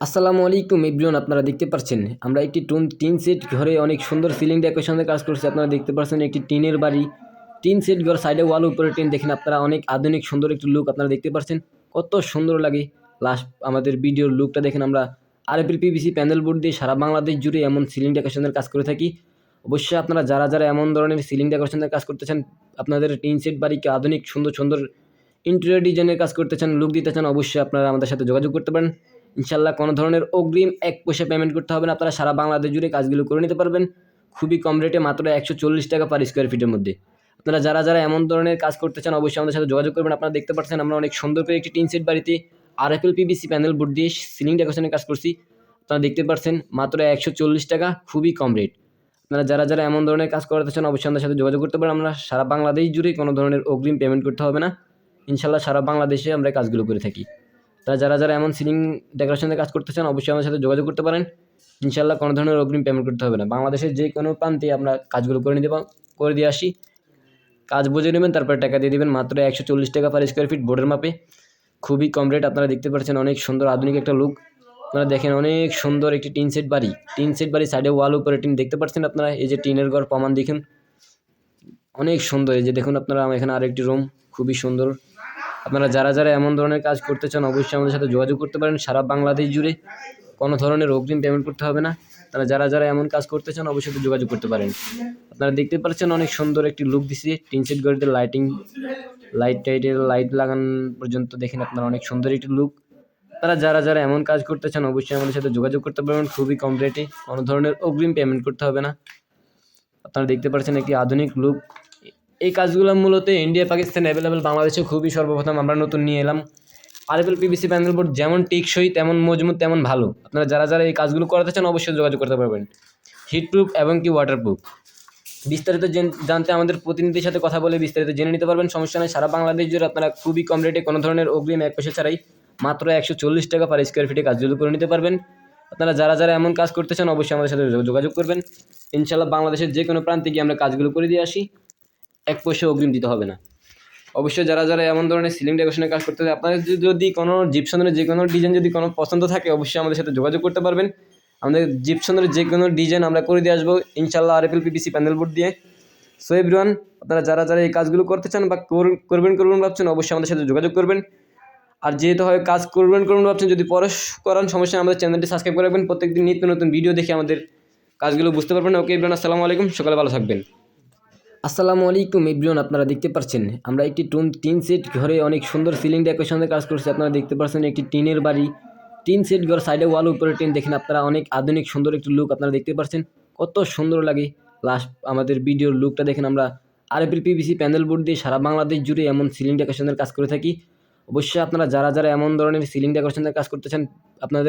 আসসালামু আলাইকুম এভরিওয়ান, আপনারা দেখতে পাচ্ছেন, আমরা একটি টুন টিন সেট ঘরে অনেক সুন্দর সিলিং ডেকোরেশনের কাজ করছি, আপনারা দেখতে পাচ্ছেন একটি টিনের বাড়ি। টিন সেট ঘর সাইডে ওয়াল, উপরে টিন, দেখেন আপনারা অনেক আধুনিক, সুন্দর একটি লুক আপনারা দেখতে পাচ্ছেন, কত সুন্দর লাগে। লাস্ট আমাদের ভিডিওর লুকটা দেখেন আমরা আরএপিল পিভিসি প্যানেল বোর্ড দিয়ে সারা বাংলাদেশ জুড়ে এমন সিলিং ডেকোরেশনের কাজ করে থাকি। অবশ্যই আপনারা যারা যারা এমন ধরনের সিলিং ডেকোরেশনের কাজ করতে চান, আপনাদের টিন সেট বাড়িকে আধুনিক, সুন্দর সুন্দর ইন্টেরিয়র ডিজাইনের কাজ করতে চান লুক দিতে চান, অবশ্যই আপনারা আমাদের সাথে যোগাযোগ করতে পারেন। ইনশাল্লাহ কোনো ধরনের অগ্রিম এক পয়সা পেমেন্ট করতে হবে না। আপনারা সারা বাংলাদেশ জুড়ে কাজগুলো করে নিতে পারবেন। খুবই কম রেটে মাত্র একশো চল্লিশ টাকা পার স্কোয়ার ফিটের মধ্যে। আপনারা যারা যারা এমন ধরনের কাজ করতে চান, অবশ্যই আমাদের সাথে যোগাযোগ করবেন। আপনারা দেখতে পাচ্ছেন আমরা অনেক সুন্দর করে একটি টিন সেট বাড়িতে R F L PVC panel board দিয়ে সিলিং ডেকোরেশনের কাজ করছি। আপনারা দেখতে পাচ্ছেন মাত্র একশো চল্লিশ টাকা, খুবই কম রেট আপনারা যারা যারা এমন ধরনের কাজ করতে চান, অবশ্যই আমাদের সাথে যোগাযোগ করতে পারেন। আমরা সারা বাংলাদেশ জুড়ে কোনো ধরনের অগ্রিম পেমেন্ট করতে হবে না। ইনশাল্লাহ সারা বাংলাদেশে আমরা কাজগুলো করে থাকি। তারা যারা যারা এমন সিলিং ডেকোরেশনের কাজ করতে চান, অবশ্যই আমাদের সাথে যোগাযোগ করতে পারেন। ইনশাল্লাহ কোনো ধরনের অগ্রিম পেমেন্ট করতে হবে না। বাংলাদেশের যে কোনো প্রান্তে আমরা কাজগুলো করে নিতে করে দিয়ে আসি। কাজ বুঝে নেবেন, তারপরে টাকা দিয়ে দেবেন। মাত্র একশো চল্লিশ টাকা পার স্কোয়ার ফিট বোর্ডের মাপে। খুবই কম রেট আপনারা দেখতে পাচ্ছেন অনেক সুন্দর আধুনিক একটা লুক আপনারা দেখেন অনেক সুন্দর একটি টিন সেট বাড়ি। টিন সেট বাড়ি সাইডে ওয়াল উপরে টিন দেখতে পাচ্ছেন আপনারা। এই যে টিনের ঘর প্রমাণ দেখুন। অনেক সুন্দর। এই যে দেখুন আপনারা, এখানে আরেকটি রুম খুবই সুন্দর। আপনারা যারা যারা এমন ধরনের কাজ করতে চান, অবশ্যই আমাদের সাথে যোগাযোগ করতে পারেন। সারা বাংলাদেশ জুড়ে কোনো ধরনের অগ্রিম পেমেন্ট করতে হবে না। তারা যারা যারা এমন কাজ করতে চান, অবশ্যই যোগাযোগ করতে পারেন। আপনারা দেখতে পাচ্ছেন অনেক সুন্দর একটি লুক দিছে। টিন সেট গাড়িতে লাইটিং লাইট টাইটের লাইট লাগান পর্যন্ত দেখেন আপনারা অনেক সুন্দর একটি লুক তারা যারা যারা এমন কাজ করতে চান, অবশ্যই আমাদের সাথে যোগাযোগ করতে পারবেন। খুবই কম রেটে কোনো ধরনের অগ্রিম পেমেন্ট করতে হবে না। আপনারা দেখতে পাচ্ছেন একটি আধুনিক লুক এই কাজগুলো মূলত ইন্ডিয়া, পাকিস্তান অ্যাভেলেবেল বাংলাদেশে খুবই সর্বপ্রথম আমরা নতুন নিয়ে এলাম। আরএফএল পিবিসি প্যানেল বোর্ড যেমন টেকসই, তেমন মজবুত, তেমন ভালো। আপনারা যারা যারা এই কাজগুলো করাতে চান অবশ্যই যোগাযোগ করতে পারবেন। হিটপ্রুফ এবং কি ওয়াটারপ্রুফ বিস্তারিত জেন- জানতে আমাদের প্রতিনিধির সাথে কথা বলে বিস্তারিত জেনে নিতে পারবেন। সমস্যা নেই, সারা বাংলাদেশ জুড়ে আপনারা খুবই কম রেটে কোনো ধরনের অগ্রিম এক পয়সা ছাড়াই মাত্র একশো চল্লিশ টাকা পার স্কোয়ার ফিটে কাজগুলো করে নিতে পারবেন। আপনারা যারা যারা এমন কাজ করতে চান অবশ্যই আমাদের সাথে যোগ- যোগাযোগ করবেন। ইনশাল্লাহ বাংলাদেশের যে কোনো প্রান্তে গিয়ে আমরা কাজগুলো করে দিয়ে আসি। এক পয়সা অগ্রিম দিতে হবে না। অবশ্যই যারা যারা এমন ধরনের সিলিং ডেকোরেশনের কাজ করতে আপনাদের যদি- কোনো জিপসনের যে কোনো ডিজাইন যদি কোনো পছন্দ থাকে, অবশ্যই আমাদের সাথে যোগাযোগ করতে পারবেন। আমাদের জিপসনের যে কোনো ডিজাইন আমরা করে দিয়ে আসব ইনশাল্লাহ R FL PVC panel board দিয়ে। সো এভরিওয়ান আপনারা যারা যারা এই কাজগুলো করতে চান বা কর- করবেন করবেন ভাবছেন, অবশ্যই আমাদের সাথে যোগাযোগ করবেন। আর যেহেতু হয় কাজ করবেন করবেন ভাবছেন, যদি পরে করান, সমস্যা আমাদের চ্যানেলটি সাবস্ক্রাইব করে রাখবেন। প্রত্যেকদিন নিত্য নতুন ভিডিও দেখে আমাদের কাজগুলো বুঝতে পারবেন। ওকে এভরিওয়ান আসসালামু আলাইকুম। সকালে ভালো থাকবেন। আসসালামু আলাইকুম এভরিওয়ান, আপনারা দেখতে পাচ্ছেন, আমরা একটি টুন, টিন সেট ঘরে অনেক সুন্দর সিলিং ডেকোরেশনের কাজ করছি, আপনারা দেখতে পাচ্ছেন একটি টিনের বাড়ি। টিন সেট ঘর সাইডে ওয়াল, উপরে টিন, দেখেন আপনারা অনেক আধুনিক, সুন্দর একটি লুক আপনারা দেখতে পাচ্ছেন, কত সুন্দর লাগে। লাস্ট আমাদের ভিডিওর লুকটা দেখেন আমরা আরএপিল পিভিসি প্যানেল বোর্ড দিয়ে সারা বাংলাদেশ জুড়ে এমন সিলিং ডেকোরেশনের কাজ করে থাকি। অবশ্যই আপনারা যারা যারা এমন ধরনের সিলিং ডেকোরেশনের কাজ করতে চান, আপনাদের